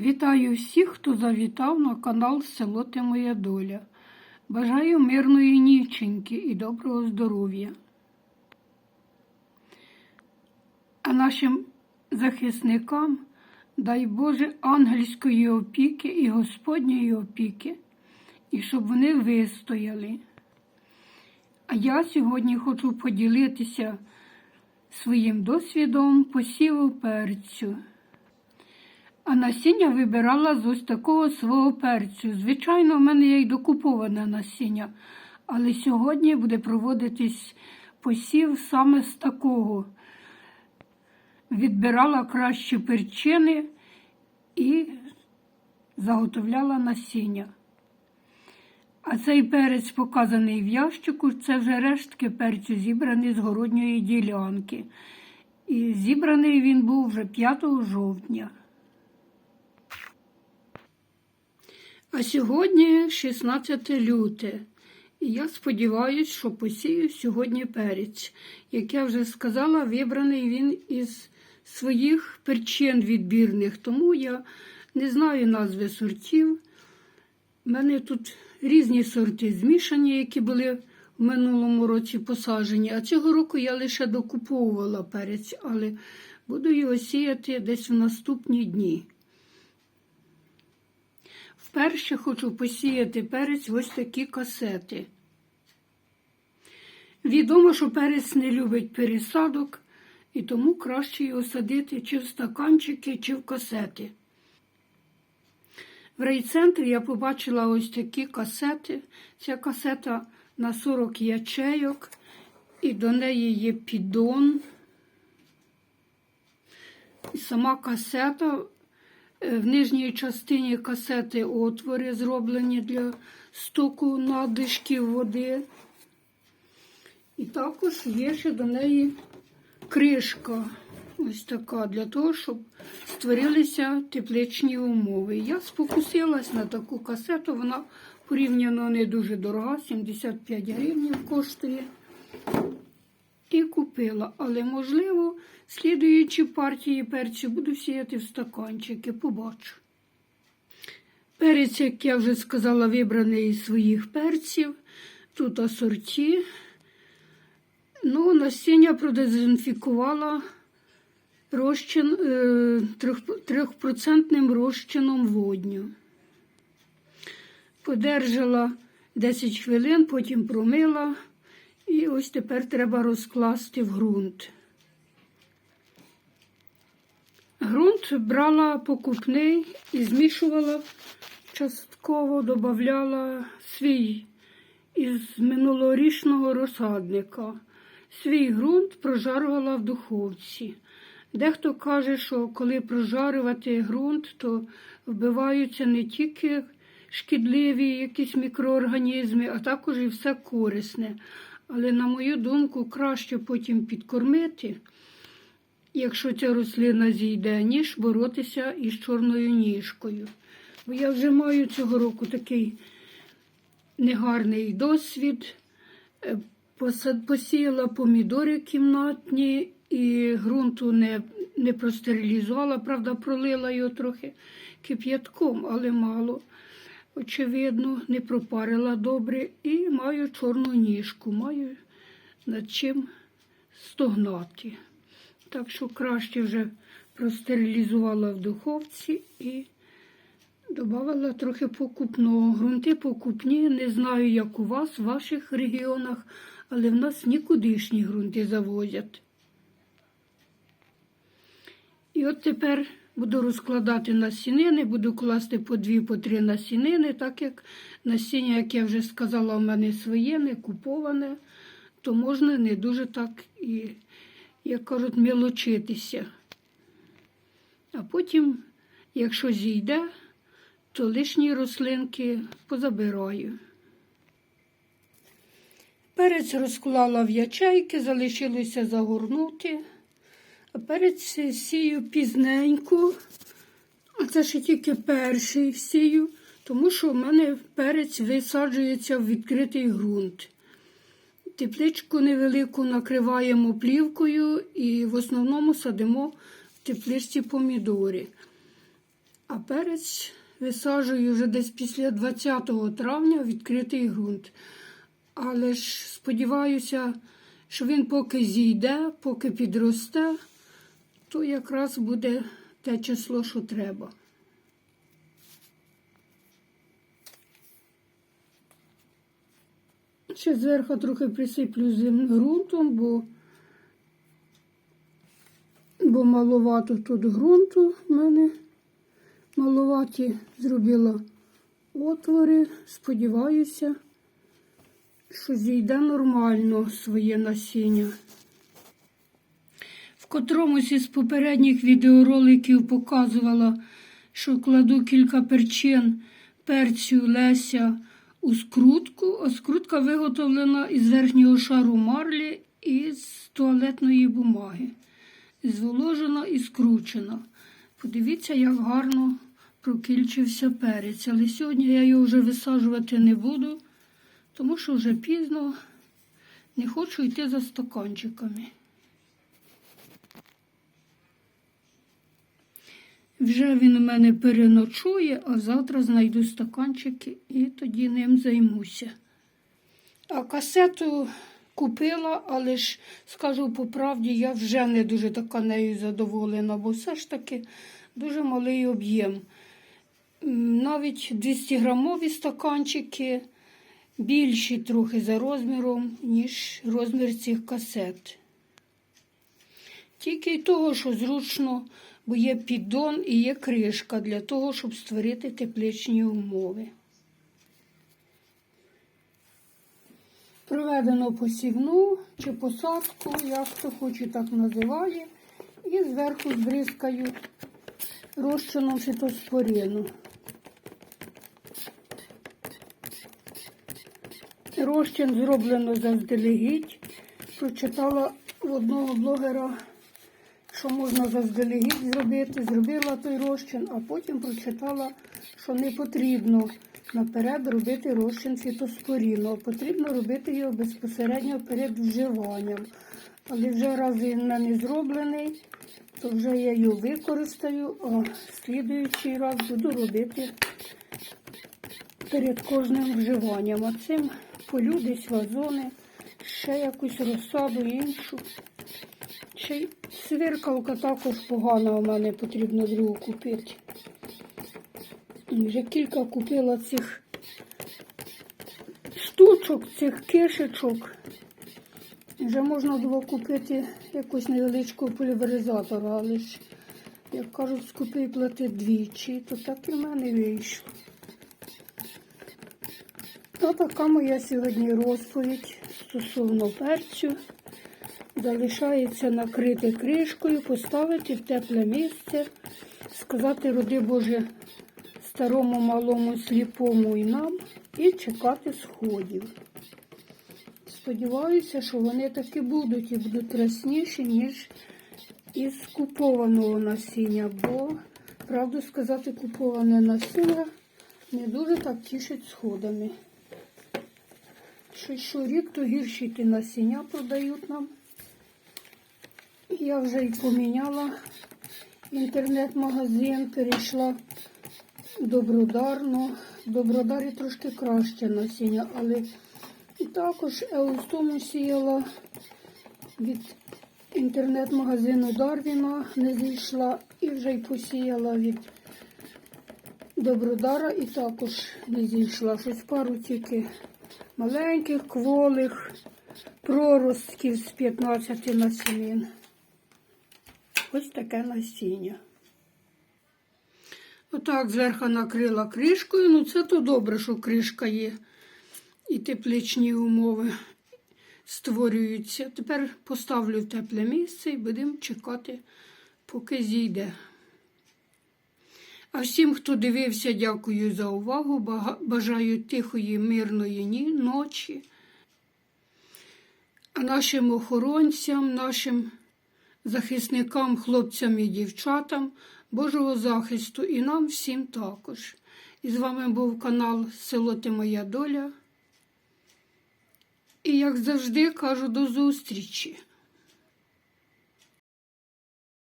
Вітаю всіх, хто завітав на канал Село Ти Моя Доля. Бажаю мирної ніченьки і доброго здоров'я. А нашим захисникам дай Боже ангельської опіки і Господньої опіки, і щоб вони вистояли. А я сьогодні хочу поділитися своїм досвідом посіву перцю. А насіння вибирала з ось такого свого перцю. Звичайно, в мене є й докуповане насіння, але сьогодні буде проводитись посів саме з такого. Відбирала кращі перчини і заготовляла насіння. А цей перець, показаний в ящику, це вже рештки перцю, зібраний з городньої ділянки. І зібраний він був вже 5 жовтня. А сьогодні 16 люте. І я сподіваюся, що посію сьогодні перець. Як я вже сказала, вибраний він із своїх перчин відбірних, тому я не знаю назви сортів. У мене тут різні сорти змішані, які були в минулому році посаджені. А цього року я лише докуповувала перець, але буду його сіяти десь в наступні дні. Вперше хочу посіяти перець ось такі касети. Відомо, що перець не любить пересадок, і тому краще його садити чи в стаканчики, чи в касети. В райцентрі я побачила ось такі касети. Ця касета на 40 ячейок, і до неї є піддон. І сама касета в нижній частині касети отвори зроблені для стоку надишків води. І також є ще до неї кришка, ось така, для того, щоб створилися тепличні умови. Я спокусилась на таку касету, вона порівняно не дуже дорога, 75 гривень коштує. І купила, але, можливо, слідуючі партії перцю буду сіяти в стаканчики, побачу. Перець, як я вже сказала, вибраний із своїх перців. Тут асорті. Ну, насіння продезінфікувала розчин, е, трьохпроцентним розчином водню. Подержала 10 хвилин, потім промила. І ось тепер треба розкласти в ґрунт. Грунт брала покупний і змішувала частково, додавала свій із минулорічного розсадника. Свій ґрунт прожарувала в духовці. Дехто каже, що коли прожарювати ґрунт, то вбиваються не тільки шкідливі якісь мікроорганізми, а також і все корисне. Але, на мою думку, краще потім підкормити, якщо ця рослина зійде, ніж боротися із чорною ніжкою. Бо я вже маю цього року такий негарний досвід. Е, посіяла помідори кімнатні і ґрунту не не простерилізувала, правда, пролила його трохи кип'ятком, але мало очевидно, не пропарила добре і маю чорну ніжку, маю над чим стогнати. Так що краще вже простерилізувала в духовці і додала трохи покупного. Грунти покупні, не знаю, як у вас, в ваших регіонах, але в нас нікудишні ґрунти завозять. І от тепер Буду розкладати насінини, буду класти по дві, по три насінини, так як насіння, як я вже сказала, у мене своє, не куповане, то можна не дуже так і, як кажуть, мілочитися. А потім, якщо зійде, то лишні рослинки позабираю. Перець розклала в ячейки, залишилося загорнути. А перець сію пізненько, а це ще тільки перший сію, тому що в мене перець висаджується в відкритий ґрунт. Тепличку невелику накриваємо плівкою і в основному садимо в тепличці помідори. А перець висаджую вже десь після 20 травня в відкритий ґрунт. Але ж сподіваюся, що він поки зійде, поки підросте, то якраз буде те число, що треба. Ще зверху трохи присиплю зим ґрунтом, бо, бо маловато тут ґрунту в мене. Маловаті зробила отвори. Сподіваюся, що зійде нормально своє насіння. В котромусь із попередніх відеороликів показувала, що кладу кілька перчин перцю Леся у скрутку. А скрутка виготовлена із верхнього шару марлі і з туалетної бумаги. Зволожена і скручена. Подивіться, як гарно прокільчився перець. Але сьогодні я його вже висаджувати не буду, тому що вже пізно не хочу йти за стаканчиками. Вже він у мене переночує, а завтра знайду стаканчики і тоді ним займуся. А касету купила, але ж скажу по правді, я вже не дуже така нею задоволена, бо все ж таки дуже малий об'єм. Навіть 200 грамові стаканчики більші трохи за розміром, ніж розмір цих касет. Тільки й того, що зручно, бо є піддон і є кришка для того, щоб створити тепличні умови. Проведено посівну чи посадку, як хто хоче так називає, і зверху збризкаю розчином фітоспорину. Розчин зроблено заздалегідь. Прочитала в одного блогера, що можна заздалегідь зробити. Зробила той розчин, а потім прочитала, що не потрібно наперед робити розчин фітоспоріну, а потрібно робити його безпосередньо перед вживанням. Але вже раз він в мене зроблений, то вже я його використаю, а слідуючий раз буду робити перед кожним вживанням. А цим полю десь вазони, ще якусь розсаду іншу. Ще свиркалка також погана у мене потрібно другу купити. Вже кілька купила цих штучок, цих кишечок. Вже можна було купити якусь невеличкого пульверизатора, але ж, як кажуть, скупи і плати двічі, то так і в мене вийшло. То така моя сьогодні розповідь стосовно перцю. Залишається накрити кришкою, поставити в тепле місце, сказати, роди Боже, старому малому сліпому і нам, і чекати сходів. Сподіваюся, що вони таки будуть і будуть красніші, ніж із купованого насіння, бо, правду сказати, куповане насіння не дуже так тішить сходами. Що що рік, то гірші ті насіння продають нам. Я вже і поміняла інтернет-магазин, перейшла в Добродарну. В Добродарі трошки краще насіння, але і також еустому сіяла від інтернет-магазину Дарвіна, не зійшла і вже й посіяла від Добродара і також не зійшла. Щось пару тільки маленьких кволих проростків з 15 насінин. Ось таке насіння. Отак зверху накрила кришкою. Ну, це то добре, що кришка є. І тепличні умови створюються. Тепер поставлю в тепле місце і будемо чекати, поки зійде. А всім, хто дивився, дякую за увагу. Бажаю тихої, мирної ночі. А нашим охоронцям, нашим захисникам, хлопцям і дівчатам Божого захисту і нам всім також. І з вами був канал Село Ти Моя Доля. І як завжди кажу до зустрічі.